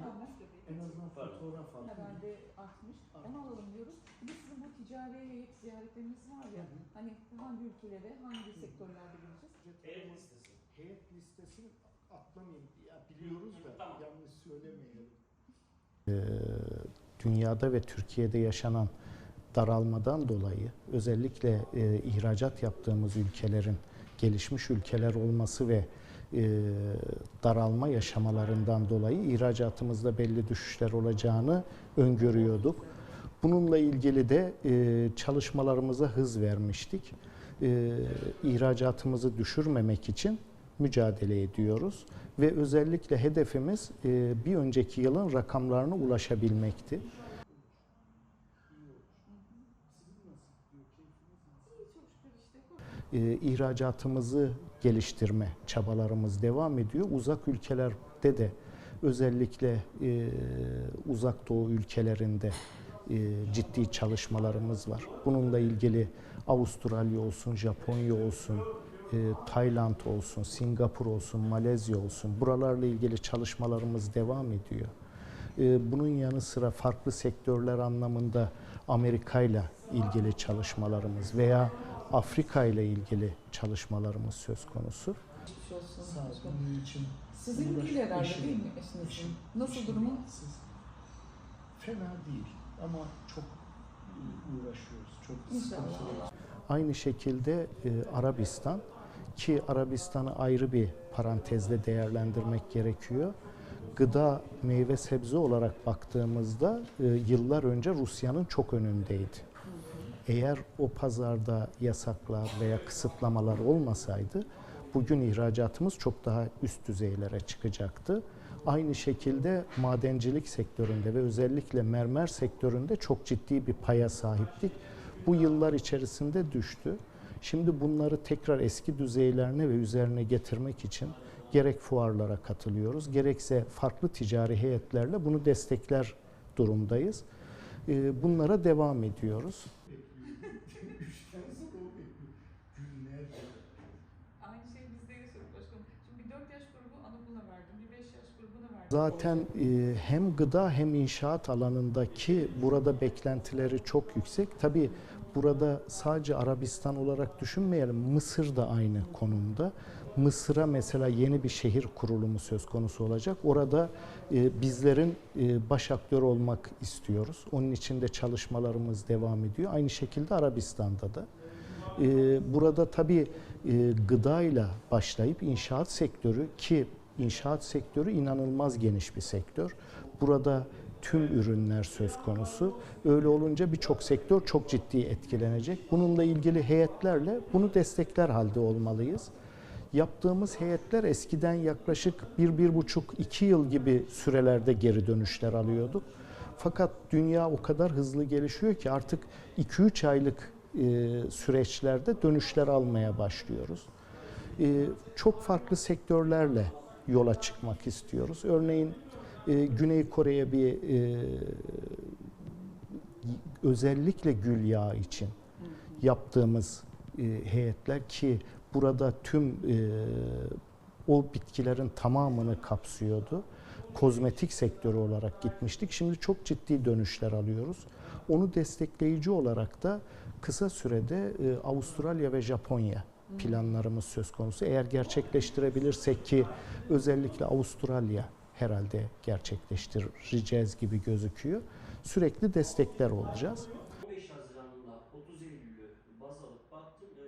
Almış. En azından Pardon. fotoğraf alın. Herhalde artmış. Onu alalım diyoruz. Bir de sizin bu ticari heyet ziyaretleriniz var ya. Hı hı. Hani hangi ülkelere, hangi sektörlerde gideceğiz? Heyet listesi. Heyet listesini atlamayın. Ya biliyoruz da Tamam. yanlış söylemeyelim. Ee, dünyada ve Türkiye'de yaşanan daralmadan dolayı özellikle e, ihracat yaptığımız ülkelerin gelişmiş ülkeler olması ve e, daralma yaşamalarından dolayı ihracatımızda belli düşüşler olacağını öngörüyorduk. Bununla ilgili de e, çalışmalarımıza hız vermiştik. E, ihracatımızı düşürmemek için mücadele ediyoruz ve özellikle hedefimiz e, bir önceki yılın rakamlarına ulaşabilmekti. E, ihracatımızı geliştirme çabalarımız devam ediyor. Uzak ülkelerde de özellikle e, uzak doğu ülkelerinde e, ciddi çalışmalarımız var. Bununla ilgili Avustralya olsun, Japonya olsun, e, Tayland olsun, Singapur olsun, Malezya olsun buralarla ilgili çalışmalarımız devam ediyor. Bunun yanı sıra farklı sektörler anlamında Amerika ile ilgili çalışmalarımız veya Afrika ile ilgili çalışmalarımız söz konusu. Sizin uğraş- ülke herhalde eşim- değil mi eşinizin? Nasıl durumu? Fena değil ama çok uğraşıyoruz. Çok İnşallah. Aynı şekilde e, Arabistan ki Arabistan'ı ayrı bir parantezle değerlendirmek gerekiyor. Gıda, meyve, sebze olarak baktığımızda e, yıllar önce Rusya'nın çok önündeydi. Eğer o pazarda yasaklar veya kısıtlamalar olmasaydı bugün ihracatımız çok daha üst düzeylere çıkacaktı. Aynı şekilde madencilik sektöründe ve özellikle mermer sektöründe çok ciddi bir paya sahiptik. Bu yıllar içerisinde düştü. Şimdi bunları tekrar eski düzeylerine ve üzerine getirmek için gerek fuarlara katılıyoruz, gerekse farklı ticari heyetlerle bunu destekler durumdayız. Ee, Bunlara devam ediyoruz. Üçten sonra o bekliyor. Günlerce. Aynı şeyi biz de yaşadık başkanım. Şimdi bir 4 yaş grubu anaokuluna verdim, bir 5 yaş grubuna verdim. Zaten e, hem gıda hem inşaat alanındaki burada beklentileri çok yüksek. Tabii burada sadece Arabistan olarak düşünmeyelim. Mısır da aynı konumda. Mısır'a mesela yeni bir şehir kurulumu söz konusu olacak. Orada e, bizlerin e, baş aktör olmak istiyoruz. Onun için de çalışmalarımız devam ediyor. Aynı şekilde Arabistan'da da. Ee, Burada tabii e, gıdayla başlayıp inşaat sektörü ki inşaat sektörü inanılmaz geniş bir sektör. Burada tüm ürünler söz konusu. Öyle olunca birçok sektör çok ciddi etkilenecek. Bununla ilgili heyetlerle bunu destekler halde olmalıyız. Yaptığımız heyetler eskiden yaklaşık 1-1,5-2 yıl gibi sürelerde geri dönüşler alıyorduk. Fakat dünya o kadar hızlı gelişiyor ki artık 2-3 aylık e, süreçlerde dönüşler almaya başlıyoruz. E, çok farklı sektörlerle yola çıkmak istiyoruz. Örneğin e, Güney Kore'ye bir e, özellikle gül yağı için yaptığımız e, heyetler ki burada tüm e, o bitkilerin tamamını kapsıyordu. Kozmetik sektörü olarak gitmiştik. Şimdi çok ciddi dönüşler alıyoruz. Onu destekleyici olarak da kısa sürede e, Avustralya ve Japonya planlarımız söz konusu. Eğer gerçekleştirebilirsek ki özellikle Avustralya herhalde gerçekleştireceğiz gibi gözüküyor. Sürekli destekler olacağız. 15 Haziran'la 30 Eylül'ü baz alıp baktım, e,